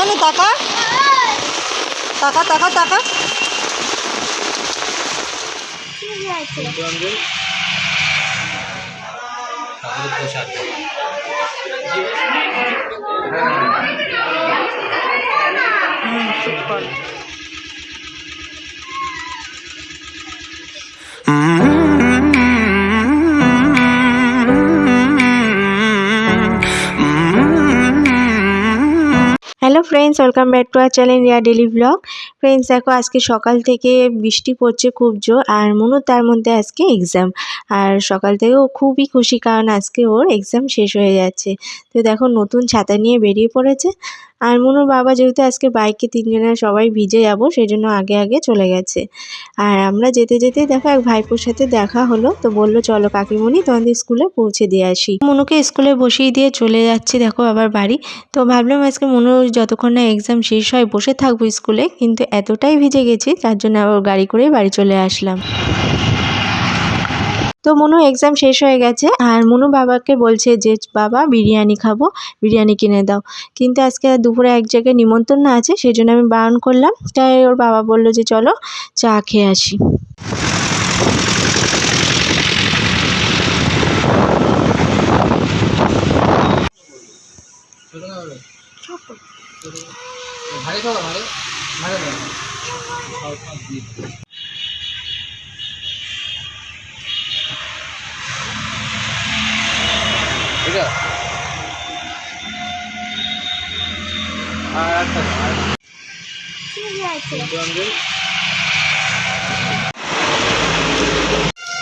টাকা টাকা টাকা টাকা ঠাকুরের প্রসাদ hello friends, welcome back to our channel Riya daily vlog. Friends, দেখো আজকে সকাল থেকে বৃষ্টি পড়ছে খুব জোর, আর মনু তার মধ্যে আজকে এক্সাম আর সকাল থেকে ও খুবই খুশি, কারণ আজকে ওর এক্সাম শেষ হয়ে যাচ্ছে। তো দেখো, নতুন ছাতা নিয়ে বেরিয়ে পড়েছে। আর মনুর বাবা যেহেতু আজকে বাইকে তিনজনের সবাই ভিজে যাব সেই জন্য আগে আগে চলে গেছে। আর আমরা যেতে যেতে দেখো এক ভাইপোর সাথে দেখা হলো, তো বলল, চলো কাকিমণি, তোমাদের স্কুলে পৌঁছে দিয়ে আসি। মনুকে স্কুলে বসিয়ে দিয়ে চলে যাচ্ছি দেখো আবার বাড়ি। তো ভাবলাম আজকে মনু যতক্ষণ না এক্সাম শেষ হয়, বসে থাকব স্কুলে, কিন্তু এতটাই ভিজে গেছি, তার জন্য আবার গাড়ি করে বাড়ি চলে আসলাম। তো মনু এক্সাম শেষ হয়ে গেছে আর মনু বাবাকে বলছে যে, বাবা, বিরিয়ানি খাব, বিরিয়ানি কিনে দাও। কিন্তু আজকে দুপুরে এক জায়গায় নিমন্ত্রণ আছে, সেই জন্য আমি বারণ করলাম। তাই ওর বাবা বলল যে, চলো চা খেয়ে আসি। ছোট না বড়।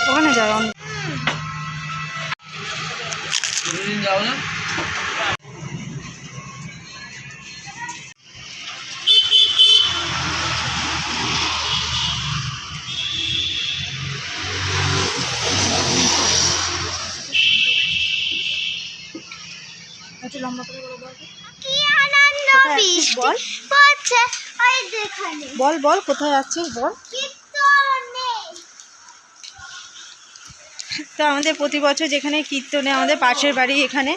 ওখানে যাও দুদিন যাও না একটু লম্বা করে বলো বল কি আনন্দ কোথায় আছিস বল? বল। বল কোথায় আছিস বল। তো আমাদের প্রতি বছর যেখানে কীর্তনে আমাদের পাশের বাড়ি এখানে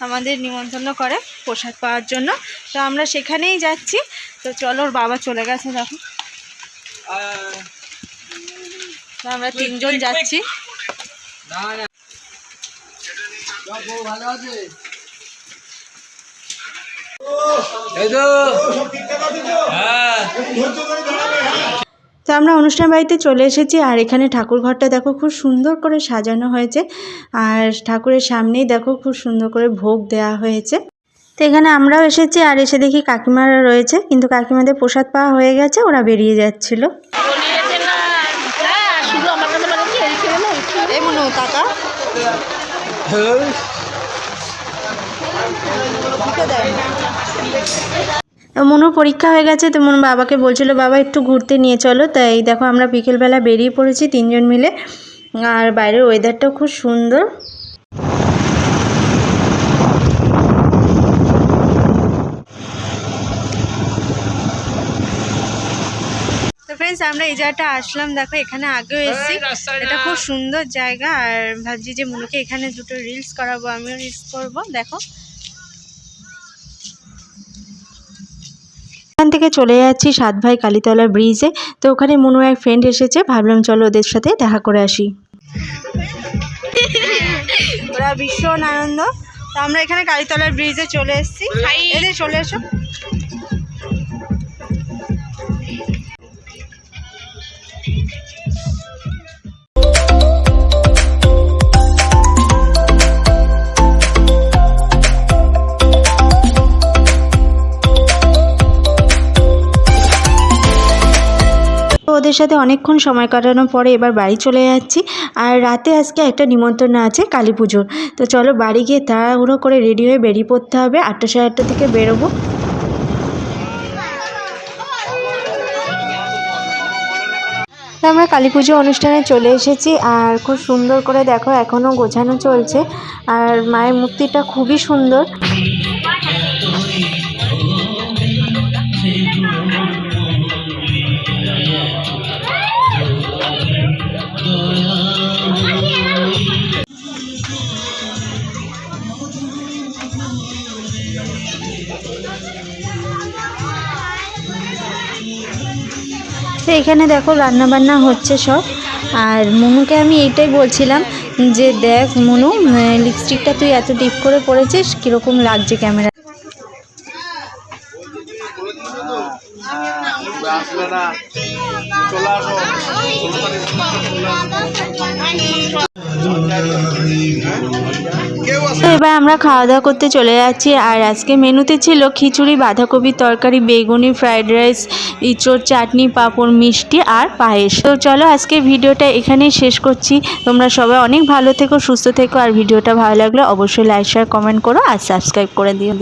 আমাদের নিমন্ত্রণ করে প্রসাদ পাওয়ার জন্য। তো আমরা সেখানেই যাচ্ছি। তো চলো ওর বাবা চলে গেছে দেখো। তো আমরা তিনজন যাচ্ছি। না না। ভালো আছে তো। হ্যাঁ। আমরা অনুষ্ঠান বাড়িতে চলে এসেছি আর এখানে ঠাকুর ঘরটা দেখো খুব সুন্দর করে সাজানো হয়েছে আর ঠাকুরের সামনেই দেখো খুব সুন্দর করে ভোগ দেওয়া হয়েছে। তো এখানে আমরাও এসেছি আর এসে দেখি কাকিমারা রয়েছে কিন্তু কাকিমাদের প্রসাদ পাওয়া হয়ে গেছে ওরা বেরিয়ে যাচ্ছিল। মনুর পরীক্ষা হয়ে গেছে তো মনু বাবাকে বলছিল বাবা একটু ঘুরতে নিয়ে চলো। তাই দেখো আমরা বিকেলবেলা বেরিয়ে পড়েছি তিনজন মিলে। আর বাইরের ওয়েদারটাও খুব সুন্দর। তো ফ্রেন্ডস আমরা এই জায়গাটা আসলাম। দেখো এখানে আগেও এসেছি। এটা খুব সুন্দর জায়গা। আর ভাবছি যে মনুকে এখানে দুটো রিলস করাবো আমিও রিলস করব। দেখো থেকে চলে যাচ্ছি সাত ভাই কালীতলা ব্রিজে তো ওখানে মনু এক ফ্রেন্ড এসেছে ভাবলাম চলো ওদের সাথে দেখা করে আসি। ওরা ভীষণ আনন্দ। তো আমরা এখানে কালীতলার ব্রিজে চলে এসেছি। এদের চলে এসো। তো ওদের সাথে অনেকক্ষণ সময় কাটানোর পরে এবার বাড়ি চলে যাচ্ছি। আর রাতে আজকে একটা নিমন্ত্রণ আছে কালী পুজোর। তো চলো বাড়ি গিয়ে তাড়াহুড়ো করে রেডি হয়ে বেরিয়ে পড়তে হবে। আটটা সাড়ে আটটা থেকে বেরোবো। আমরা কালী পুজো অনুষ্ঠানে চলে এসেছি আর খুব সুন্দর করে দেখো এখনও গোছানো চলছে। আর মায়ের মূর্তিটা খুবই সুন্দর। তো এখানে দেখো রান্না বান্না হচ্ছে সব। আর মনুকে আমি এইটাই বলছিলাম যে দেখ মনু লিপস্টিকটা তুই এত ডিপ করে পড়েছিস কীরকম লাগছে ক্যামেরা চলে আসো। এবার আমরা খাওয়া দাওয়া করতে চলে যাচ্ছি। আর আজকে মেনুতে ছিল খিচুড়ি বাঁধাকপির তরকারি, বেগুনি, ফ্রাইড রাইস, ইঁচড় চাটনি, পাঁপড়, মিষ্টি আর পায়েস। তো চলো আজকে ভিডিওটা এখানেই শেষ করছি। তোমরা সবাই অনেক ভালো থেকো, সুস্থ থেকো। আর ভিডিওটা ভালো লাগলে অবশ্যই লাইক শেয়ার কমেন্ট করো আর সাবস্ক্রাইব করে দিও।